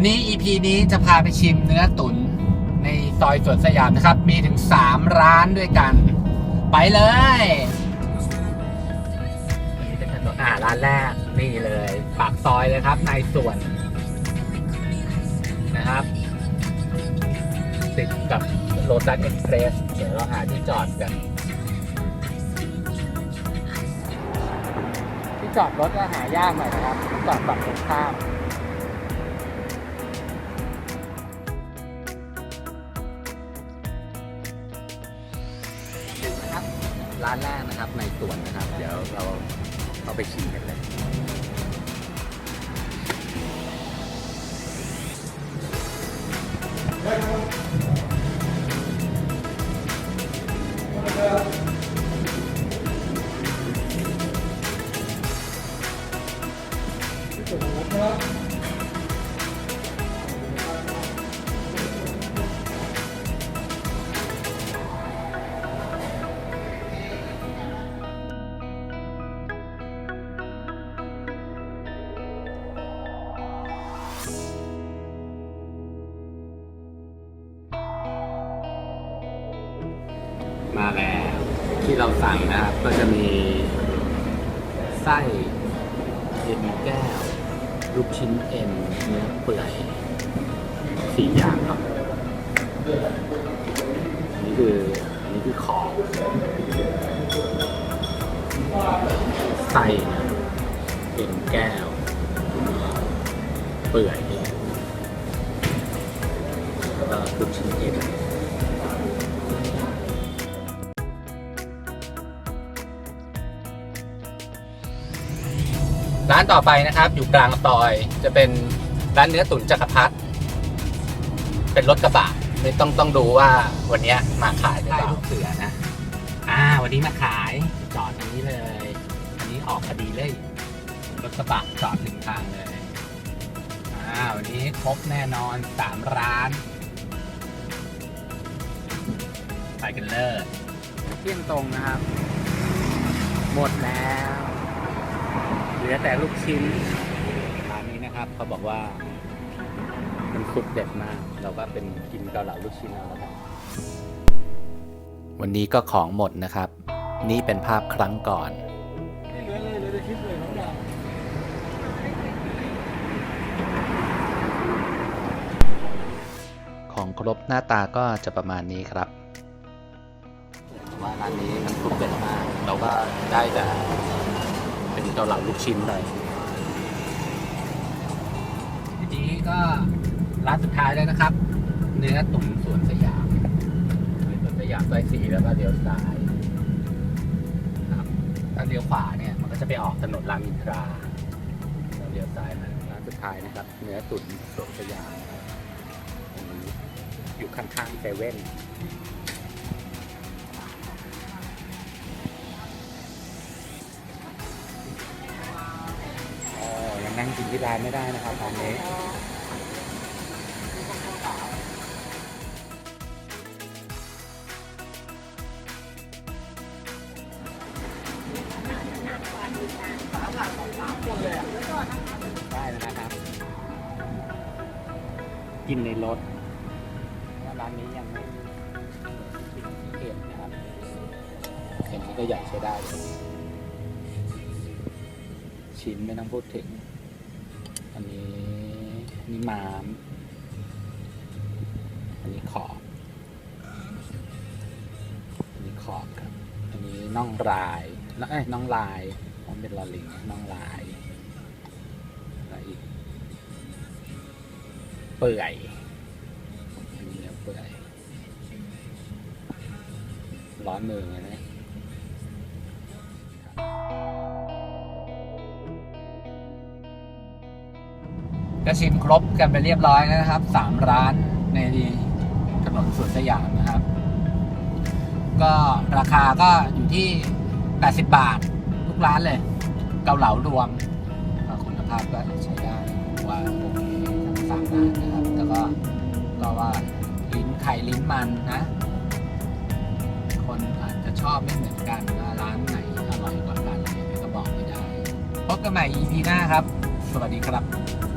วันนี้ EP นี้จะพาไปชิมเนื้อตุ๋นในซอยสวนสยามนะครับ มีถึง 3 ร้านด้วยกัน ไปเลยนี่เป็นถนนอ่าร้านแรกนี่เลย ปากซอยเลยครับ ในสวนนะครับ ติดกับโ o ตัสเอ็กเพรสเดี๋ยวเราหาที่จอดกันที่จอดรถก็หายากหน่อยนะครับ จอดฝั่งตรงข้ามานแรกนะครับในสวนนะครับ เดี๋ยวเราเข้าไปชิมกันเลย มาแล้วที่เราสั่งนะครับ ก็จะมีไส้เอ็นแก้ว ลูกชิ้นเอ็นเนื้อเปื่อยสี่อย่างเนาะอันนี่คืออันนี้คือของไส้เอ็นแก้ว เปื่อยแล้วก็ลูกชิ้นเอ็น ร้านต่อไปนะครับ อยู่กลางซอย จะเป็นร้านเนื้อตุ๋นจักรพรรดิเป็นรถกระบะไม่ต้องต้องดูว่าวันเนี้ยมาขายหรือเปล่าลูกเสือนะ อ่า วันนี้มาขายจอดตรงนี้เลย อันนี้ออกพอดีเลย รถกระบะจอดถึงทางเลย อ่า วันนี้ครบแน่นอนสามร้าน ไปกันเลยเที่ยงตรงนะครับ หมดแล้ว เหลือแต่ลูกชิ้นร้านนี้นะครับเขาบอกว่ามันสุดเด็ดมาก เราก็เป็นกินเกาเหลาลูกชิ้นเอาแล้วกันวันนี้ก็ของหมดนะครับ นี่เป็นภาพครั้งก่อนของครบหน้าตาก็จะประมาณนี้ครับ ว่าร้านนี้มันสุดเด็ดมาก เราก็ได้แต่ เกาเหลาลูกชิ้นเลยทีนี้ก็ร้านสุดท้ายแล้วนะครับ เนื้อตุ๋นสวนสยามสวนสยามซอยสี่แล้วก็เลี้ยวซ้ายครับถ้าเลี้ยวขวาเนี่ยมันก็จะไปออกถนนรามอินทราเลี้ยวซ้ายมาร้านสุดท้ายนะครับ เนื้อตุ๋นสวนสยามนะครับอันนี้อยู่ข้างๆเซเว่น นั่งกินที่ร้านไม่ได้นะครับตอนนี้ได้แล้วนะครับ กินในรถว่าร้านนี้ยังไม่ปิดที่เอ็นนะครับเอ็นนี้ก็ใหญ่ใช้ได้ ชิ้นไม่ต้องพูดถึง อันนี้อันนี้ม้ามอันนี้ขอบอันนี้ขอบครับ อันนี้น่องลายน่องเอ้น่องลายผมเป็นลอลิงน่องลายอะไรอีกเปื่อยอันนี้เนื้อเปื่อยร้อนมือเลยนะ ก็ชิมครบกันไปเรียบร้อยนะครับสามร้านในถนนสวนสยามนะครับ ก็ราคาก็อยู่ที่ 80 บาท ทุกร้านเลย เกาเหลารวมคุณภาพก็ใช้ได้ว่าโอเคทั้งสามร้านนะครับแต่ก็ก็ว่าลิ้นไข่ลิ้นมันนะ คนอาจจะชอบไม่เหมือนกันว่าร้านไหนอร่อยกว่ากันอะไรก็บอกไม่ได้พบกันใหม่ EP หน้าครับ สวัสดีครับ